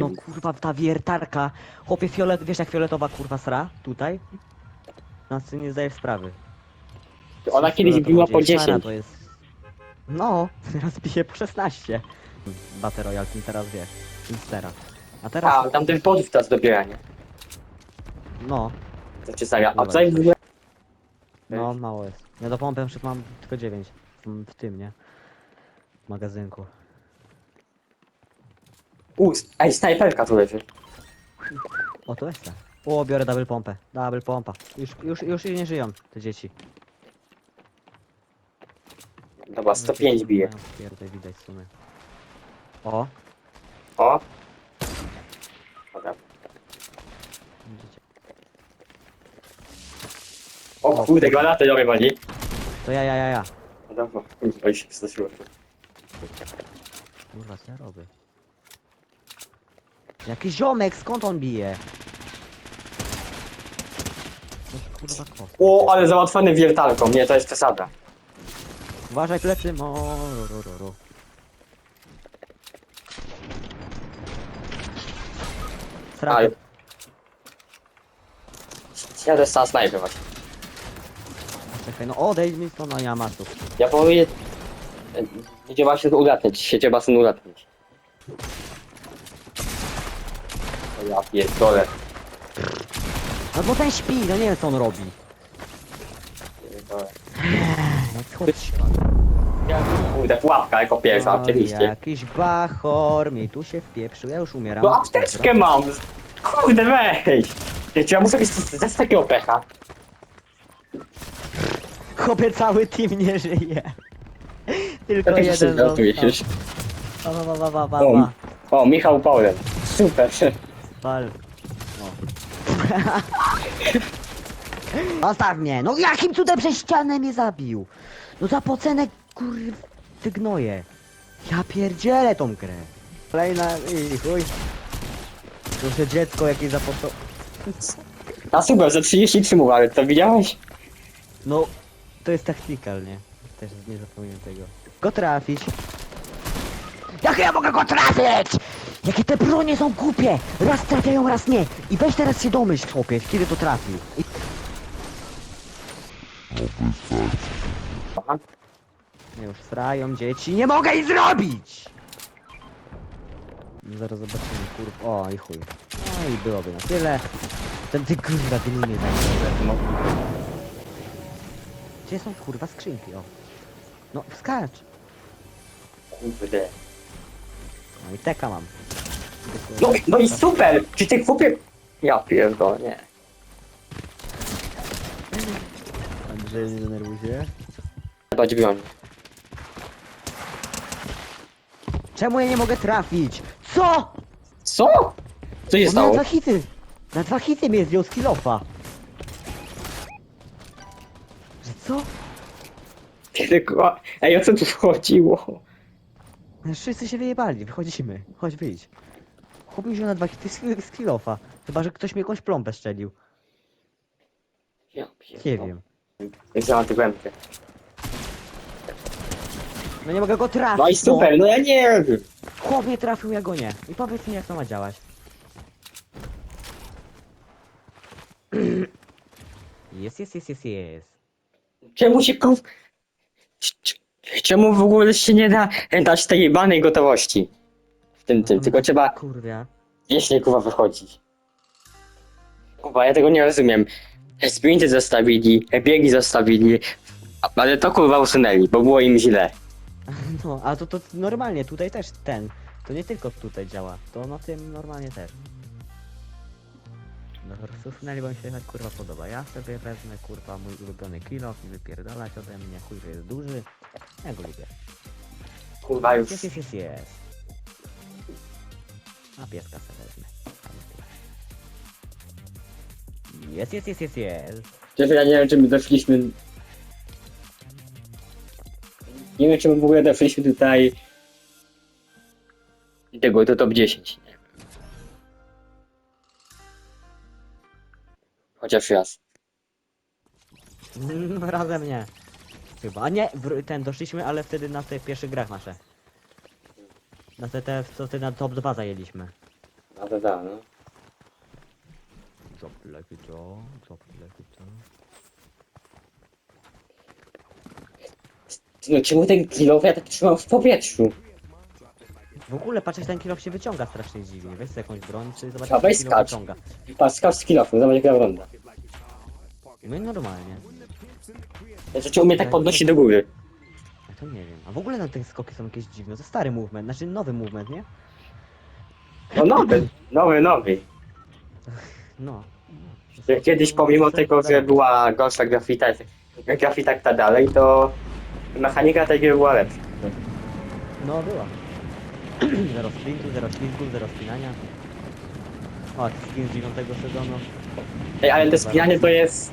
No kurwa, ta wiertarka. Chłopie fiolet, wiesz jak fioletowa kurwa sra? Tutaj? No ty nie zdajesz sprawy. Ona kiedyś biła po dziewięć. Sara 10. to jest... No, teraz bije po 16. Battle Royale, kim teraz wiesz. Instera. A teraz... A, tam ten podów teraz dobiera, nie? No, Znaczy seria. A tutaj w ogóle... no mało jest. Ja do pompy mam tylko 9. W, w tym, nie? W magazynku. U, ej, snajperka tu leży. O, to jest ta. O, biorę double pompę. Double pompa. Już, już, już nie żyją te dzieci. Dobra, 105 bije. No, Pierdaj widać w sumie. O, O! Dobra. widzicie. O kurde, granaty robię bardziej. To ja, ja, ja, ja. Dobra, już się przestraszyłem. Kurwa, co ja robię? Jakiś ziomek, skąd on bije? Coś kurwa kos. O, ale załatwiony wiertarką. Nie, to jest przesada. Uważaj plecy, mo, ro, ro, ro. Ja też sam właśnie. Czekaj, no odejdź mi stąd, no nie ma masów. Ja powiem... Nie trzeba się tu ulatniać, się trzeba stąd ulatniać. Ja pierdolę. No bo ten śpi, no nie wiem co on robi. Pierdolę. No chodź. Ja, Kurde, pułapka jako pierwsza, oczywiście. Jakiś bachor mi tu się wpieprzył, ja już umieram. No apteczkę mam! Kurde, weź! Wiecie, ja muszę mieć ze z takiego pecha. Chłopie, cały team nie żyje. Tylko Ja też się jeden został. Ba, ba, ba, ba, ba, ba, O, o, Michał Paulem. Super. Pal. O. Zostaw mnie! No jakim cudem przez ścianę mnie zabił? No za pocenę kur... Ty gnoje. Ja pierdzielę tą grę. Kolejna i chuj. Proszę dziecko jakieś zapoto... A super, za 33 mów, ale to widziałeś? No, to jest tactical, nie? Też nie zapomnę tego. Go trafić. Jak ja mogę go trafić? Jakie te bronie są głupie! Raz trafiają, raz nie. I weź teraz się domyśl, chłopie, kiedy to trafił. I... Nie, Już srają dzieci, nie mogę nic zrobić! No Zaraz zobaczymy, kurwa. O, i chuj. No i byłoby na tyle. Ten ty kurwa, ty nie tak. Gdzie są kurwa skrzynki, o? No, wskacz. Kurde. No i teka mam. No, i- no i super! Czy ty chłopie... Ja pierdolę, nie. Andrzej, nie denerwuj się. Dać broń. Czemu ja nie mogę trafić? Co? Co? Co się On miał stało? dwa hity. Na dwa hity mnie zdjął z kilofa. Że co? Kiedy ko- Ej, o co tu chodziło? Wszyscy się wyjebali, wychodzimy. Chodź wyjdź. Chłop mi wziął na dwa hity z, kilofa. Chyba, że ktoś mi jakąś plombę strzelił. Ja Nie pierdolę. wiem. Tę głębkę. No nie mogę go trafić. No i super, no ja nie wiem. Chłop mnie trafił, ja go nie. I powiedz mi jak to ma działać. Jest, jest, jest, jest, jest. Czemu się kow... C- Czemu w ogóle się nie da dać tej jebanej gotowości? W tym, tym, tylko trzeba Kurwa. wiecznie kuwa wychodzić. Kuwa, ja tego nie rozumiem. Sprinty zostawili, biegi zostawili, a- ale to kurwa usunęli, bo było im źle. No, a to, to normalnie, tutaj też ten. To nie tylko tutaj działa, to na tym normalnie też. Rozsunęli, bo mi się tak kurwa podoba. Ja sobie wezmę kurwa mój ulubiony kilo i wypierdalać ode mnie, chuj, że jest duży. Ja go lubię. Kurwa już. Jest, jest, jest, jest. A pieska sobie wezmę. Jest, jest, jest, jest, jest. Przecież ja nie wiem, czy my doszliśmy... Nie wiem, czy my w ogóle doszliśmy tutaj... Tego, to top 10. Chociaż raz. Mm, Razem nie. Chyba. A nie, wr- ten doszliśmy, ale wtedy na tych pierwszych grach nasze. Na te, te co ty na top 2 zajęliśmy. No to da, no. Drop it, oh, drop it, oh. No czemu ten kilowy ja tak trzymam w powietrzu? W ogóle patrz, jak ten kilof się wyciąga strasznie dziwnie. Weź sobie jakąś broń, czy zobacz, A, jak weź skacz. wyciąga. Patrz, skacz z kilofu, zobacz jaka ronda. No i normalnie. Znaczy u mnie tak podnosi do góry. A to nie wiem. A w ogóle na te skoki są jakieś dziwne. To stary movement, znaczy nowy movement, nie? No nowy, nowy, nowy. No. Że Kiedyś pomimo tego, że była gorsza grafita, grafita jak ta dalej, to mechanika tej gry była lepsza. No, była. Zero sprintu, zero ślizgu, zero spinania. O, skin z dziewiątego sezonu. Ej, ale to spinanie to jest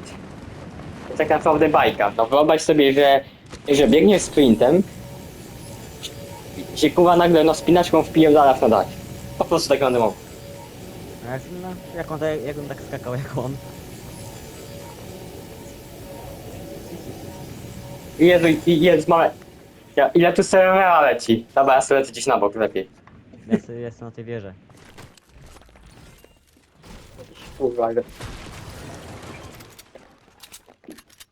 tak naprawdę bajka. No wyobraź sobie, że, że biegniesz sprintem i się kuwa nagle no spinaczką wpierdalasz na dach. Po prostu tak będę mógł. A jak, no, jak on, tak- jak on tak skakał, jak on. I Jezu, i jest małe. Ja, ile tu serwera leci? Dobra, ja sobie lecę gdzieś na bok lepiej. Ja sobie jestem na tej wieży. Kurwa, ale-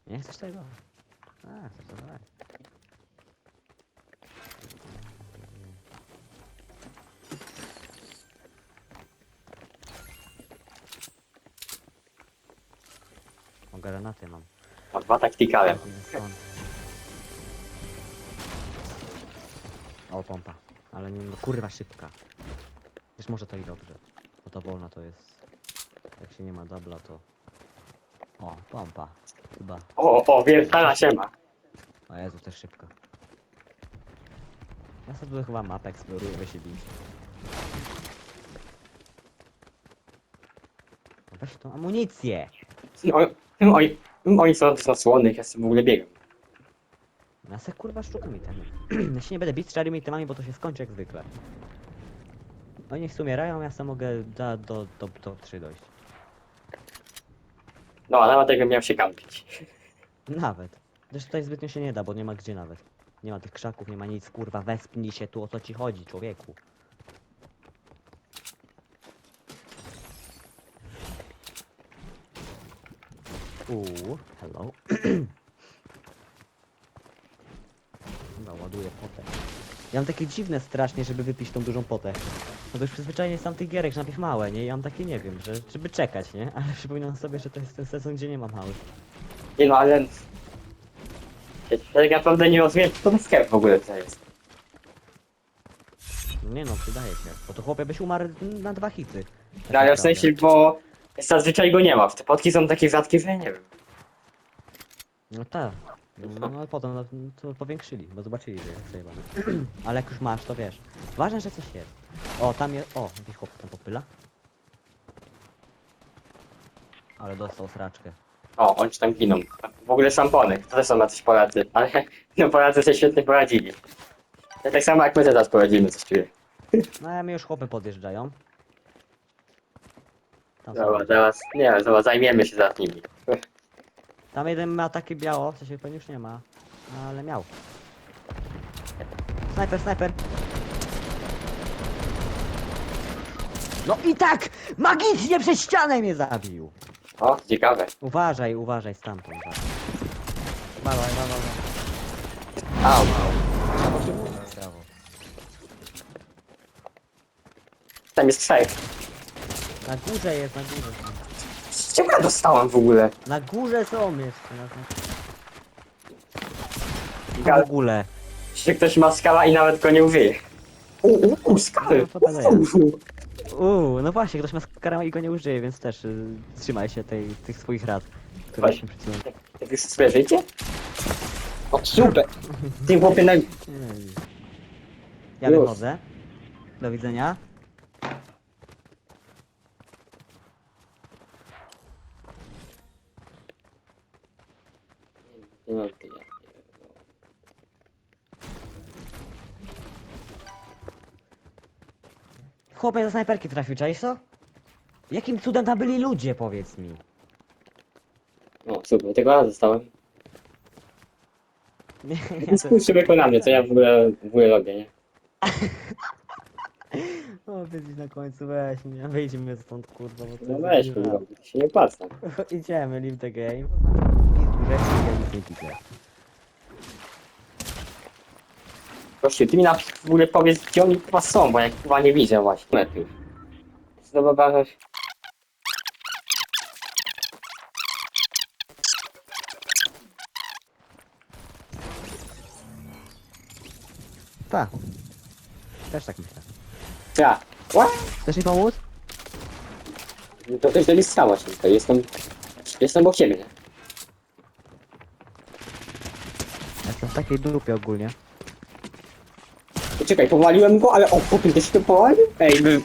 Nie chcesz tego? A, chcesz to dać. O, granaty mam. Mam dwa taktykale. Skąd? Pompa. Ale nie, no, kurwa szybka. Wiesz, może to i dobrze. Bo to wolna to jest... Jak się nie ma dubla, to... O, pompa. Chyba. O, o, wielka się ma. O Jezu, też szybko. Ja sobie chyba mapę eksploruję, wy się bić. No Weź tą amunicję! No, no, oni, no, oni są zasłony, ja sobie w ogóle biegam. Ja se kurwa szukam itemy. ja się nie będę bić z czarymi itemami, bo to się skończy jak zwykle. Oni niech umierają, ja sam mogę da, do, do, do 3 dojść. No, a nawet tego miał się kampić. Nawet. Zresztą tutaj zbytnio się nie da, bo nie ma gdzie nawet. Nie ma tych krzaków, nie ma nic, kurwa, wespnij się tu, o co ci chodzi, człowieku. Uuu, hello. Ładuję potę. Ja mam takie dziwne strasznie, żeby wypić tą dużą potę. No to już przyzwyczajenie z tamtych gierek, że najpierw małe, nie? Ja mam takie, nie wiem, że żeby czekać, nie? Ale przypominam sobie, że to jest ten sezon, gdzie nie ma małych. Nie no, ale... Ja tak naprawdę nie rozumiem, co to sklep w ogóle to jest. Nie no, przydaje się. Bo to chłopie byś umarł na dwa hity. Tak No ale w naprawdę. sensie, bo zazwyczaj go nie ma. Te potki są takie rzadkie, że ja nie wiem. No tak. No, no potem no, to powiększyli, bo zobaczyli, że jest zajebane. Ale jak już masz, to wiesz. Ważne, że coś jest. O, tam jest. O, jakiś chłop tam popyla. Ale dostał sraczkę. O, oni tam giną. W ogóle szampony, to też są na coś Polacy. Ale no Polacy sobie świetnie poradzili. Ja tak samo jak my teraz poradzimy, coś czuję. No a mi już chłopy podjeżdżają. Tam, są- Dobra, teraz, nie dobra, zajmiemy się za nimi. Tam jeden ma takie biało, co się pewnie już nie ma. No, ale miał. Snajper, snajper! No i tak! Magicznie przez ścianę mnie zabił! O, ciekawe. Uważaj, uważaj stamtąd. Dawaj, dawaj, dawaj. Au, Brawo. tam jest trzech. Na górze jest, na górze. Czego ja dostałem w ogóle? Na górze są jeszcze. Na. Gal, W ogóle. że ktoś ma skala i nawet go nie uwieje. Uuu, uu, skały. No, to jest. Uuu. Uuu, no właśnie, ktoś ma skarama i go nie użyje, więc też y, trzymaj się tej, tych swoich rad. Które Właśnie. się chwilą... Tak już sobie życie? O, super. Ty chłopie na... Ja Już. wychodzę. Do widzenia. Chłopie do snajperki trafił, czaisz co? Jakim cudem tam byli ludzie, powiedz mi? O, super, tego ja dostałem. Nie, Nie spójrz sobie na mnie, co ja w ogóle, w ogóle robię, nie? O, wiedzieć na końcu, weź mnie, wyjdźmy stąd, kurwa, bo to No jest weź, kurwa, to się nie opłaca. Idziemy, leave the game. Rzeczy, ja nic nie widzę. Proszę, ty mi na w ogóle powiedz, gdzie oni chyba są, bo ja chyba nie widzę właśnie. Metrów. Zdobywasz... Tak. Też tak myślę. Ja. What? Chcesz mi pomóc? To też do mnie stała się tutaj. Jestem... Jestem obok ciebie. Jestem w takiej dupie ogólnie. Czekaj, powaliłem go, ale o, popy, ty się to powalił? Ej, by...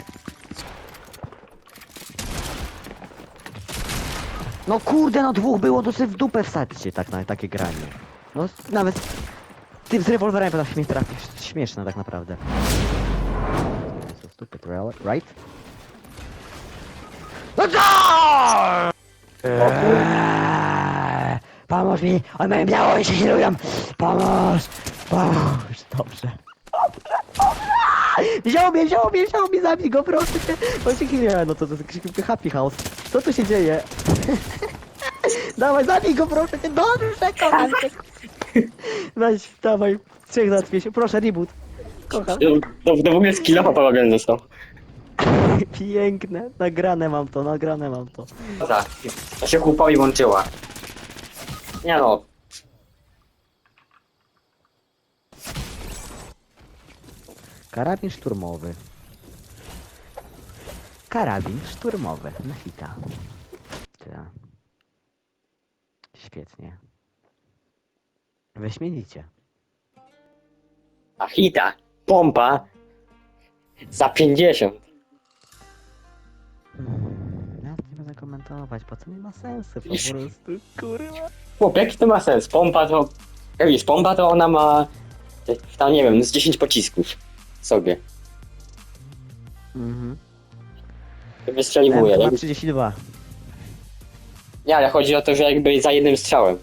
No kurde, no dwóch było, to sobie w dupę wsadźcie tak na takie granie. No nawet ty z rewolwerem potrafisz mnie trafić. Śmieszne tak naprawdę. So stupid, right? No co? Eee, Pomóż mi, on moje biało i się healują. Pomóż, pomóż, dobrze. Wziął mnie, wziął mnie, wziął mnie, zabij go, proszę cię. On się healuje, no to to jest happy house. Co tu się dzieje? Dawaj, zabij go, proszę cię, dobrze, kocham cię. Weź, dawaj, trzech załatwię się, proszę, reboot. Kocham. To, to w ogóle skillowa porobiony został. Piękne, nagrane mam to, nagrane mam to. Tak. To się chłopowi włączyła. Nie no. Karabin szturmowy. Karabin szturmowy na hita. Ta. Świetnie. Wyśmienicie. A hita. Pompa. Za 50. będę komentować, bo to nie ma sensu po prostu, kurwa. Chłop, jaki to ma sens? Pompa to... Jak wiesz, pompa to ona ma... Tam nie wiem, z 10 pocisków. Sobie. Mhm. Wystrzeliwuje. ma Jakby... 32. Nie, ale chodzi o to, że jakby za jednym strzałem.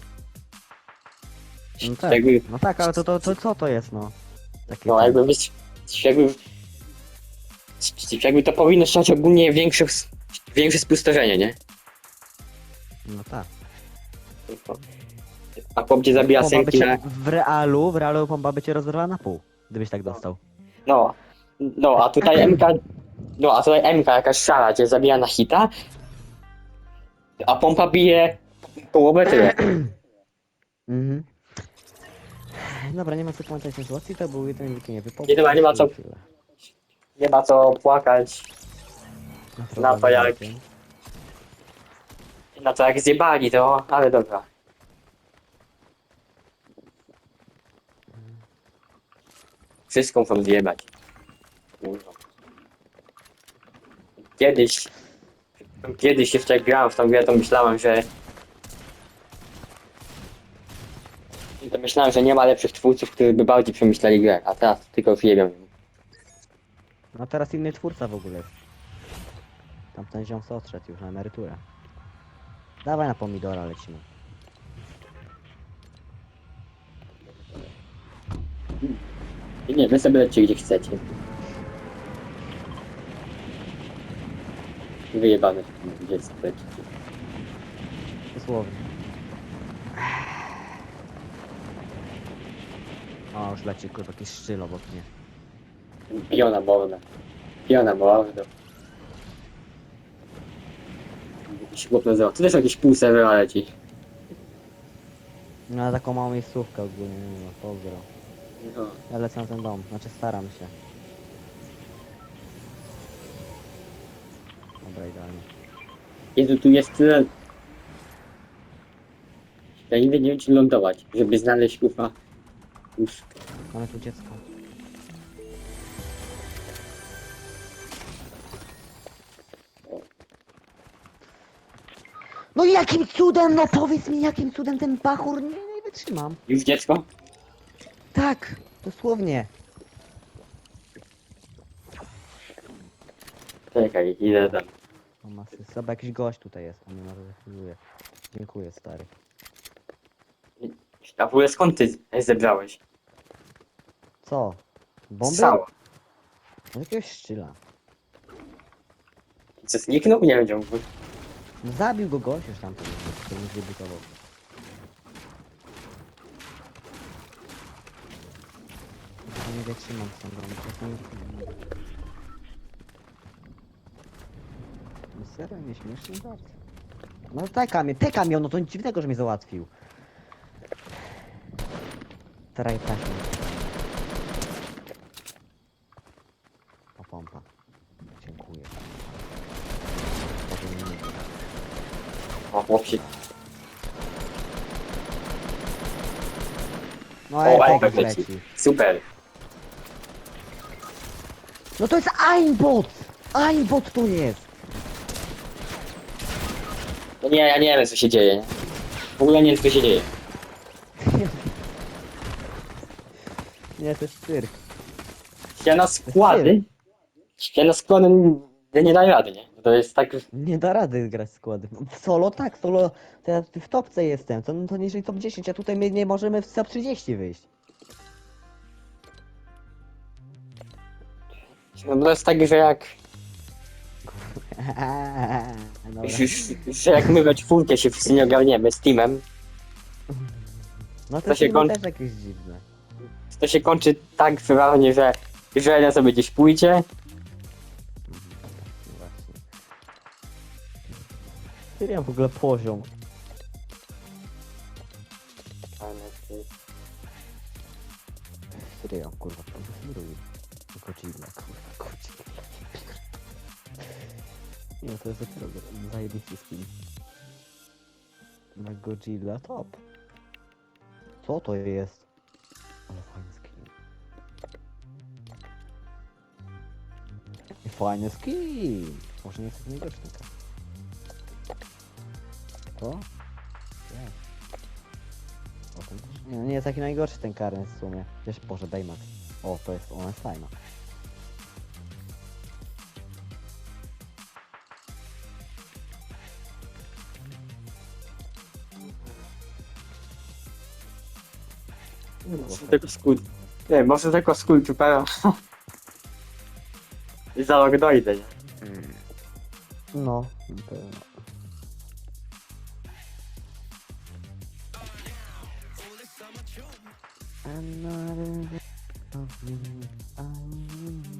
No tak, Jakby, no tak, ale to, to, to co to jest, no? Takie no jakby, wys... jakby... Jakby to powinno strzelać ogólnie większe, większe spustoszenie, nie? No tak. A chłop cię zabija Pompa by sęki cię, na... w realu, w realu pompa by cię rozerwała na pół, gdybyś tak dostał. No, no, a tutaj MK... No, a tutaj MK jakaś szara cię zabija na hita, a pompa bije połowę tyle. Mhm. Dobra, nie ma co komentować tej sytuacji, to był jeden wielki niewypał. Nie, dobra, nie ma co- Nie ma co płakać na to jak- na to jak zjebali to, ale dobra. Wszystko muszą zjebać. Kiedyś, kiedyś jeszcze jak grałem w tą grę, to myślałem, że to myślałem, że nie ma lepszych twórców, którzy by bardziej przemyśleli grę, a teraz tylko wiem. No teraz inny twórca w ogóle jest. Tamten ziom odszedł już na emeryturę. Dawaj na pomidora lecimy. Nie, wy sobie lećcie gdzie chcecie. Wyjebane gdzie chcecie. Dosłownie. O, już leci kurwa jakiś szczyl obok mnie. Piona morda. Piona morda. Jakiś chłop nazywa. To też jakiś pół serwera leci. No ale taką małą miejscówkę ogólnie, no pozdro. No. Ja lecę na ten dom, znaczy staram się. Dobra, idealnie. Jezu, tu jest tyle... Ja nigdy nie wiem, czy lądować, żeby znaleźć kufa. Mamy tu dziecko. No jakim cudem, no powiedz mi jakim cudem ten pachur nie, nie wytrzymam. Już dziecko? Tak, dosłownie. Czekaj, idę tam. O masy, chyba jakiś gość tutaj jest, on mnie może. Dziękuję stary. A w ogóle skąd ty zebrałeś? Co? Bomby? Strzała. Z jakiegoś szczyla. Co, zniknął? Nie wiem, gdzie on był. Zabił go gość już tam, który już debiutował. Nie wytrzymam z tą jest No serio, nie śmiesznie bardzo. No teka mnie, teka mnie, no to nic dziwnego, że mnie załatwił. Teraz tak. O pompa. Dziękuję. Powinien mieć. O, chłopcy. No O, efekt tak leci. leci. Super. No to jest aimbot! Aimbot to jest! No nie, ja nie wiem, co się dzieje. nie? W ogóle nie wiem, co się dzieje. Nie, to jest cyrk. Ja na składy... Ja na składy nie, nie daję rady, nie? To jest tak... Nie da rady grać składem. W solo tak, solo to ja w topce jestem, to, to niżej top 10, a tutaj my nie możemy w top 30 wyjść. No to jest tak, że jak... Dobra. Że, jak my we czwórkę się wszyscy nie ogarniemy z teamem, No to to się się koń- też jakieś dziwne. to się kończy tak przeważnie, że, że jeden sobie gdzieś pójdzie, Ja w ogóle poziom? Ja kurwa pozmiruję? Godzilla, kurwa, Godzilla. Nie, to jest dopiero zajebisty skin. Na Godzilla top. Co to jest? Ale fajny skin. I Fajny skin! Może nie jest ten kar. To? Nie. O. Nie, no nie jest taki najgorszy ten karny w sumie. Wiesz, Boże, Baymax. O, to jest, ona jest fajna. Może tylko skód. Nie, może tylko skód czupera. I za rok dojdę, nie? No, na I'm not in love with you.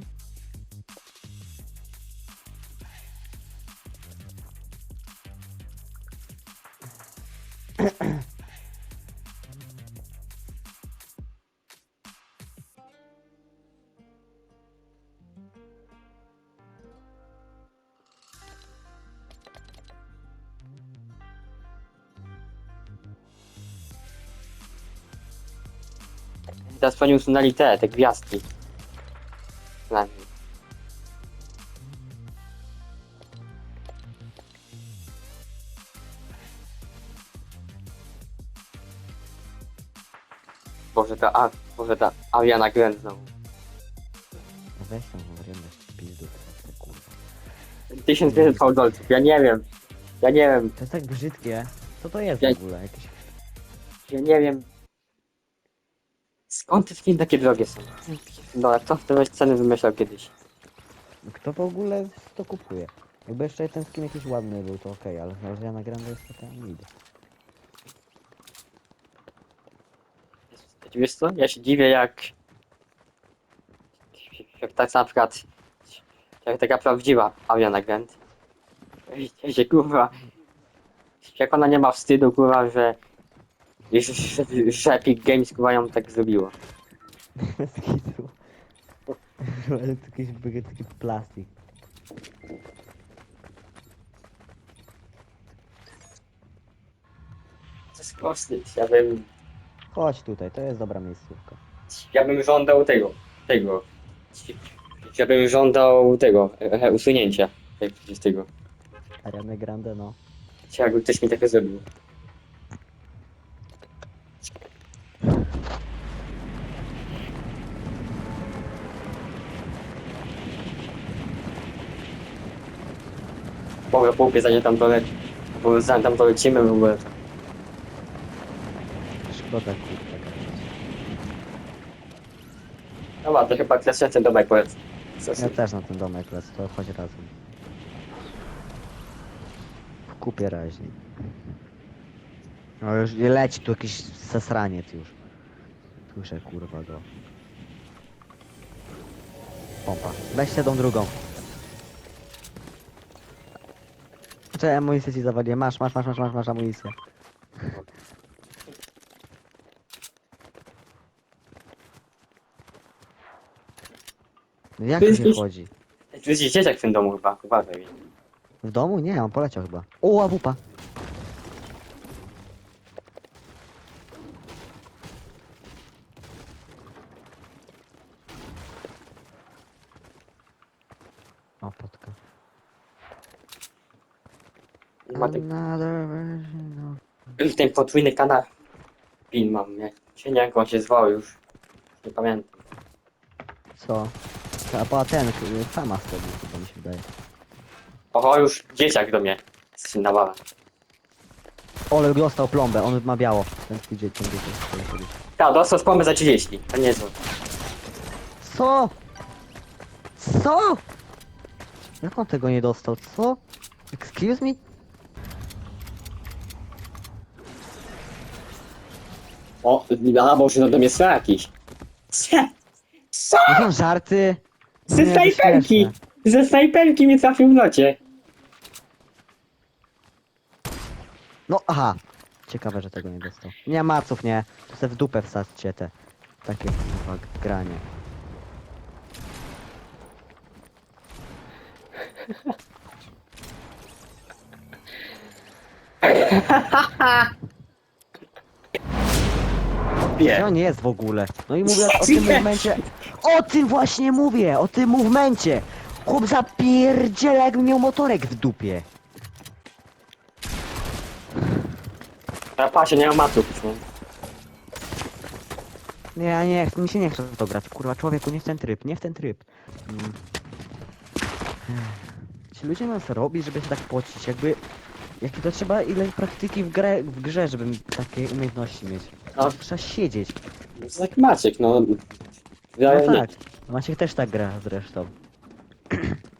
Teraz pani usunęli te, te gwiazdki. Boże ta, a, Boże ta Ariana Grande znowu. No Weź tam wariandę z pizdu, teraz, kurwa. 1500 fałdolców, ja nie wiem. Ja nie wiem, To jest tak brzydkie. Co to jest Ja- w ogóle? Jakieś... ja nie wiem. Skąd te skiny takie drogie są? Dobra, kto w te ceny wymyślał kiedyś? Kto w ogóle to kupuje? Jakby jeszcze ten skin jakiś ładny był, to okej, ale Ariana Grande jest to tam idę. Wiesz co? Ja się dziwię jak... Jak tak na przykład... Jak taka prawdziwa Ariana Grande. Ja się kurwa... Jak ona nie ma wstydu kurwa, że... Że, że, że Epic Games kurwa ją tak zrobiło. Skitu. Ale to jakiś taki plastik. To jest wstyd. Ja bym... Chodź tutaj, to jest dobra miejscówka. Ja bym żądał tego. Tego. Ja bym żądał tego. E, usunięcia. Jak z tego. Ariana Grande, no. Jakby ktoś mi takie zrobił. Mogę połupie zanim tam to leci. Bo zanim tam to lecimy w ogóle. Szkoda kurczę. No ładnie, chyba klasyczny domek powiedz. Ja też na ten domek lecę, to chodź razem. kupię raźniej. No już nie leci tu jakiś zasraniec już. Słyszę kurwa go. Pompa. Weźcie tą drugą. Czy amunicję ci zawaliłem? Masz, masz, masz, masz, masz, masz amunicję. No Jak tu się jesteś- chodzi? Tu jest dzieciak w tym domu chyba, uważaj. W domu? Nie, on poleciał chyba. O, awupa. O, potka. Ma ten, Another version podwójny kanał. Pin mam, nie? Się nie jak on się zwał już. Nie pamiętam. Co? A była ten, y, sama z tobą, chyba mi się wydaje. Oho, już dzieciak do mnie. Z nawala. Ole, dostał plombę, on ma biało. Ten twój dzień, ten. Tak, dostał spomę za 30. To nie zło. Co? Co? Jak on tego nie dostał? Co? Excuse me? O, może to do mnie jakiś. Co? Co? To są żarty. Ze Nie, to snajperki! śmieszne. Ze snajperki mnie trafił w nocie. No, aha. Ciekawe, że tego nie dostał. Nie maców, nie. To se w dupę wsadźcie te. Takie kurwa granie. Gdzie on jest w ogóle? No i mówię o tym momencie. O tym właśnie mówię! O tym momencie! Chłop zapierdziela jakby miał motorek w dupie. Na pasie nie ma matów, nie? Nie, ja nie, mi się nie chce w to grać. Kurwa, człowieku, nie w ten tryb, nie w ten tryb. Mm. Ech. Ci ludzie nas robi, żeby się tak pocić, jakby... Jakie to trzeba, ile praktyki w, grę, w grze, żeby takie umiejętności mieć. No. Trzeba siedzieć. To jest tak Maciek, no. No Ja, tak. Maciek też tak gra zresztą.